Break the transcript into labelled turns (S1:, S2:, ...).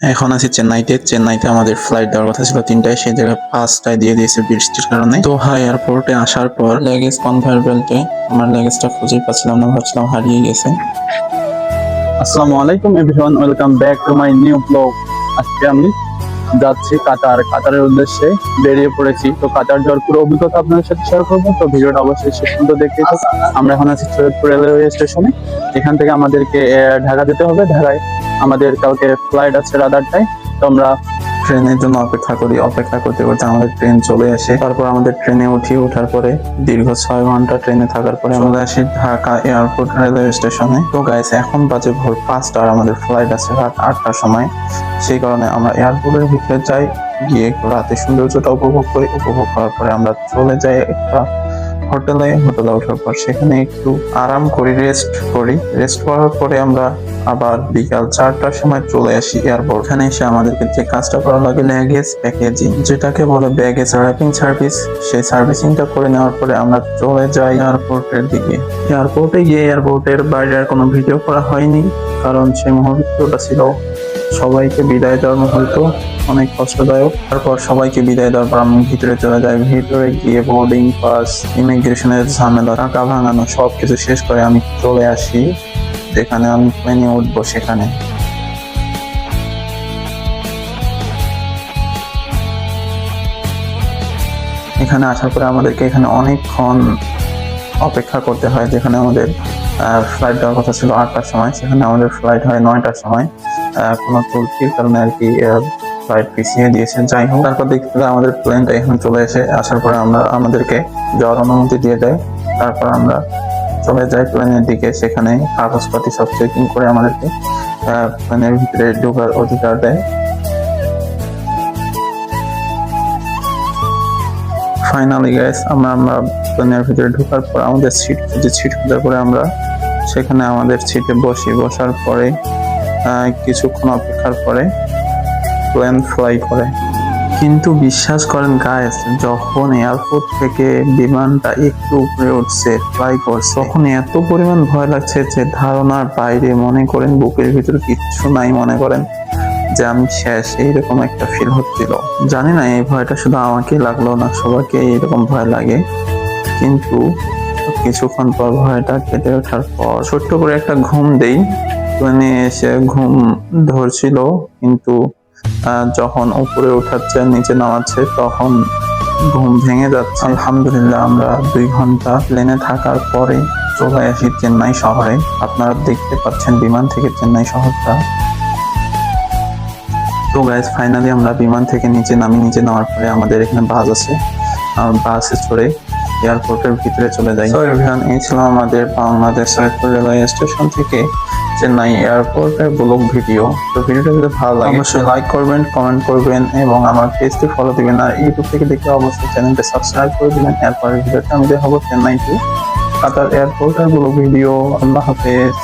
S1: এখন আছি চেন্নাইতে। চেন্নাইতে আমাদের ফ্লাইট দেওয়ার কথা ছিল তিনটায়, সেই জায়গায় পাঁচটায় দিয়ে দিয়েছে বৃষ্টির কারণে। তো হাই এয়ারপোর্টে আসার পর লেগেজ কনভেয়ার বেল্টে আমার লেগেজটা খুঁজেই পাচ্ছিলাম না, ভাবছিলাম হারিয়ে গেছে।
S2: আসসালামু আলাইকুম everyone welcome back to my new blog আজকে আমি যাচ্ছি কাতার। কাতারের উদ্দেশ্যে বেরিয়ে পড়েছি। তো কাতার যাওয়ার পুরো অভিজ্ঞতা আপনাদের সাথে শেয়ার করব। তো ভিডিওটা অবশ্যই শেষ পর্যন্ত দেখতে থাকুন। আমরা এখন আছি সৈয়দপুর রেলওয়ে স্টেশনে এখান থেকে আমাদেরকে ঢাকা যেতে হবে। ঢাকায় আমাদের কাউকে ফ্লাইট আছে রাত আটটায় তো আমরা
S1: ট্রেনের জন্য অপেক্ষা করি, অপেক্ষা করতে করতে আমাদের ট্রেন চলে আসে। তারপর আমাদের ট্রেনে উঠি, ওঠার পরে দীর্ঘ ছয় ঘণ্টা ট্রেনে থাকার পরে আমরা আসি ঢাকা এয়ারপোর্ট রেলওয়ে স্টেশনে। তো গাইস এখন বাজে ভোর পাঁচটা আর আমাদের ফ্লাইট আছে রাত আটটার সময়। সেই কারণে আমরা এয়ারপোর্টের ভিতরে যাই, গিয়ে রাতে সৌন্দর্যটা উপভোগ করি। উপভোগ করার পরে আমরা চলে যাই একটা হোটেলে হোটেলে ওঠার পর সেখানে একটু আরাম করি রেস্ট করি। রেস্ট করার পরে আমরা আবার বিকাল চারটার সময় চলে আসি এয়ারপোর্ট এখানে এসে আমাদেরকে যে কাজটা করা লাগে ল্যাগেজ প্যাকেজিং যেটাকে বলে ব্যাগেজ র্যাপিং সার্ভিস সেই সার্ভিসিংটা করে নেওয়ার পরে আমরা চলে যাই এয়ারপোর্টের দিকে। এয়ারপোর্টে গিয়ে এয়ারপোর্টের বাইরে আর কোনো ভিডিও করা হয়নি, কারণ সেই মুহূর্তটা ছিল সবাইকে বিদায় দেওয়ার মুহূর্ত অনেক কষ্টদায়ক। তারপর সবাইকে বিদায় দেওয়ার পর আমি ভিতরে চলে যাই। ভিতরে গিয়ে বোর্ডিং পাস ইমিগ্রেশনের ঝামেলা, টাকা ভাঙানো সব কিছু শেষ করে আমি চলে আসি, যেখানে আমি প্লেনে উঠবো সেখানে। এখানে আসার পরে আমাদেরকে এখানে অনেকক্ষণ অপেক্ষা করতে হয়, যেখানে আমাদের ফ্লাইট দেওয়ার কথা ছিল আটটার সময়। সেখানে আমাদের ফ্লাইট হয় নয়টার সময়। কোনো ত্রুটির কারণে আর কি ফ্লাইট পিছিয়ে দিয়েছে যাই হোক, তারপর দেখতে আমাদের প্লেনটা এখন চলে এসে, আসার পরে আমরা আমাদেরকে যাওয়ার অনুমতি দিয়ে দেয়। তারপর আমরা চলে যাই প্লেনের দিকে, সেখানে কাগজপাতি সব চেকিং করে আমাদেরকে প্লেনের ভিতরে ঢোকার অধিকার দেয়। ফাইনালি গ্যাস আমরা আমরা প্লেনের ভিতরে ঢোকার পর, আমাদের সিট খুঁজে সিট খোঁজার পরে আমরা সেখানে আমাদের সিটে বসি। বসার পরে কিছুক্ষণ অপেক্ষার পরে প্লেন ফ্লাই করে। কিন্তু বিশ্বাস করেন গায়েস যখন এয়ারপোর্ট থেকে বিমানটা একটু উপরে উঠছে ফ্লাই করছে, তখন এত পরিমাণ ভয় লাগছে যে ধারণার বাইরে মনে করেন, বুকের ভিতরে কিচ্ছু নাই মনে করেন, যে আমি শেষ, এইরকম একটা ফিল হচ্ছিল। জানি না, এই ভয়টা শুধু আমাকে লাগল না, সবাইকে এইরকম ভয় লাগে। কিন্তু কিছুক্ষণ পর ভয়টা কেটে ওঠার পর ছোট্ট করে একটা ঘুম দেই। প্লেনে এসে ঘুম ধরছিল, কিন্তু যখন উপরে উঠাচ্ছে, নিচে নামাচ্ছে, তখন ঘুম ভেঙে যাচ্ছে। আলহামদুলিল্লাহ, আমরা দুই ঘণ্টা প্লেনে থাকার পরে চলে আসি চেন্নাই শহরে। আপনারা দেখতে পাচ্ছেন বিমান থেকে চেন্নাই শহরটা। তো গাইজ ফাইনালি আমরা বিমান থেকে নিচে নামি, নিচে নামার পরে আমাদের এখানে বাস আছে। বাসে চড়ে এয়ারপোর্টের ভিতরে চলে যাই। তো এভরিওয়ান এই ছিল আমাদের বাংলাদেশ সৈয়দপুর রেলওয়ে স্টেশন থেকে চেন্নাই এয়ারপোর্টের ব্লগ ভিডিও। তো ভিডিওটা যদি ভালো লাগে অবশ্যই লাইক করবেন কমেন্ট করবেন এবং আমার পেজটি ফলো দিবেন। আর ইউটিউব থেকে দেখে অবশ্যই চ্যানেলটা সাবস্ক্রাইব করে দিবেন। এরপরের ভিডিওটা আমি দেখাবো চেন্নাই টু কাতার এয়ারপোর্টের ব্লগ ভিডিও। আল্লাহ হাফেজ।